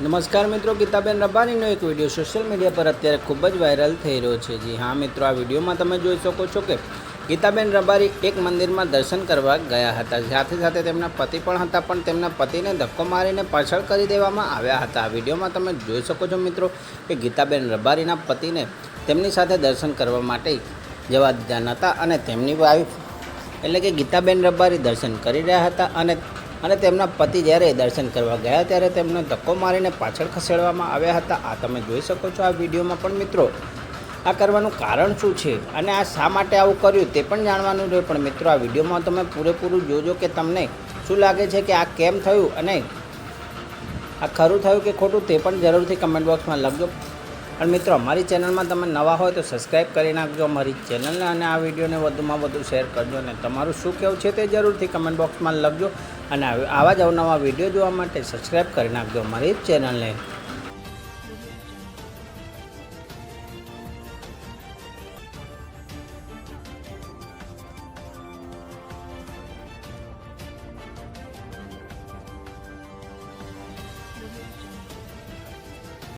નમસ્કાર મિત્રો, ગીતાબેન રબારીનો એક વીડિયો સોશિયલ મીડિયા પર અત્યારે ખૂબ જ વાયરલ થઈ રહ્યો છે. જી હા મિત્રો, આ વિડીયોમાં તમે જોઈ શકો છો કે ગીતાબેન રબારી એક મંદિરમાં દર્શન કરવા ગયા હતા. સાથે સાથે તેમના પતિ પણ હતા, પણ તેમના પતિને ધક્કો મારીને પાછળ કરી દેવામાં આવ્યા હતા. આ વિડીયોમાં તમે જોઈ શકો છો મિત્રો કે ગીતાબેન રબારીના પતિને તેમની સાથે દર્શન કરવા માટે જવા દીધા નહોતા અને તેમની વાઈફ એટલે કે ગીતાબેન રબારી દર્શન કરી રહ્યા હતા અને અને તેમના પતિ જ્યારે દર્શન કરવા ગયા ત્યારે તેમને ધક્કો મારીને પાછળ ખસેડવામાં આવ્યા હતા. આ તમે જોઈ શકો છો આ વિડીયોમાં પણ મિત્રો. આ કરવાનું કારણ શું છે અને આ શા માટે આવું કર્યું તે પણ જાણવાનું રહ્યું પણ મિત્રો, આ વિડીયોમાં તમે પૂરેપૂરું જોજો કે તમને શું લાગે છે કે આ કેમ થયું અને આ ખરું થયું કે ખોટું તે પણ જરૂરથી કમેન્ટ બોક્સમાં લખજો. અને મિત્રો, અમારી ચેનલમાં તમે નવા હોય તો સબસ્ક્રાઈબ કરી નાખજો અમારી ચેનલને અને આ વિડીયોને વધુમાં વધુ શેર કરજો અને તમારું શું કહેવું છે તે જરૂરથી કમેન્ટ બોક્સમાં લખજો. અને આવા જ અવનવા વીડિયો જોવા માટે સબસ્ક્રાઈબ કરી નાખજો અમારી ચેનલને.